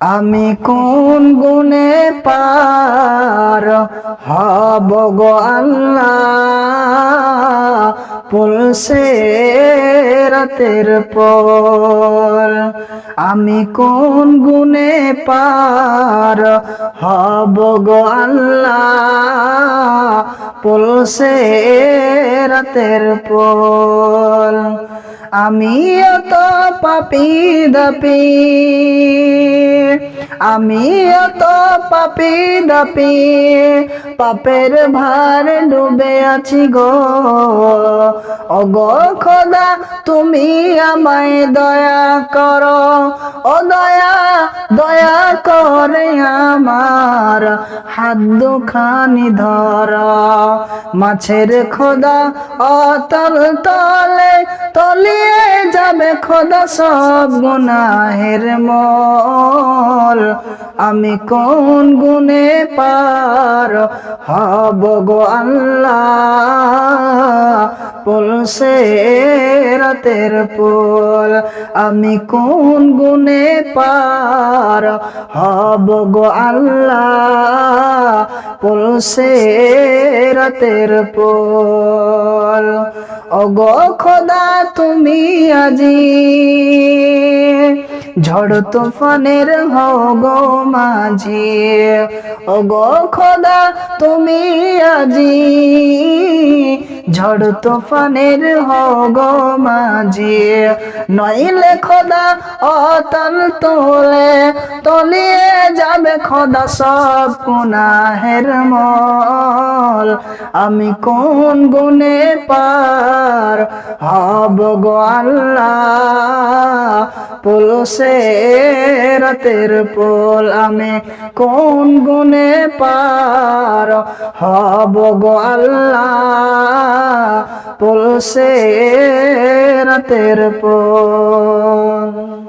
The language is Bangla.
আমি কোন গুণে পার হব গো আল্লাহ? পুলসে রাতের পর আমি কোন গুণে পার হব গো আল্লাহ? পুলসে রাতের পর আমি তো পাপি দাপি আমি তো পাপি দাপি পাপের ভার ডুবে আছি গো। অগ খোদা, তুমি আমায় দয়া করো, ও দয়া দয়া করে আমার হাত দুখানি ধর। মাছের খোদা, অতল তলে তলিয়ে যাবে খোদা সব গুনাহের মল। আমি কোন গুনে পার হব গো আল্লাহ? পুলসে রাতের পোল আমি কোন গুনে পার হব গো আল্লাহ? পুলসে রাতের পোল অগো খোদা, তুমি আজি ঝড় তুফানের হগো মাঝি। ওগো খোদা, তুমি আজি ঝড় তুফানের হগো মাঝি নইলে খোদা অতল তোলে, তলিয়ে যাবে খোদা সব গুনাহের মল। আমি কোন গুনে পার হব গো আল্লাহ। পুলসে রাতের পোল আমি কোন গুনে পার? হব গো আল্লাহ। পুলসে রাতের পোল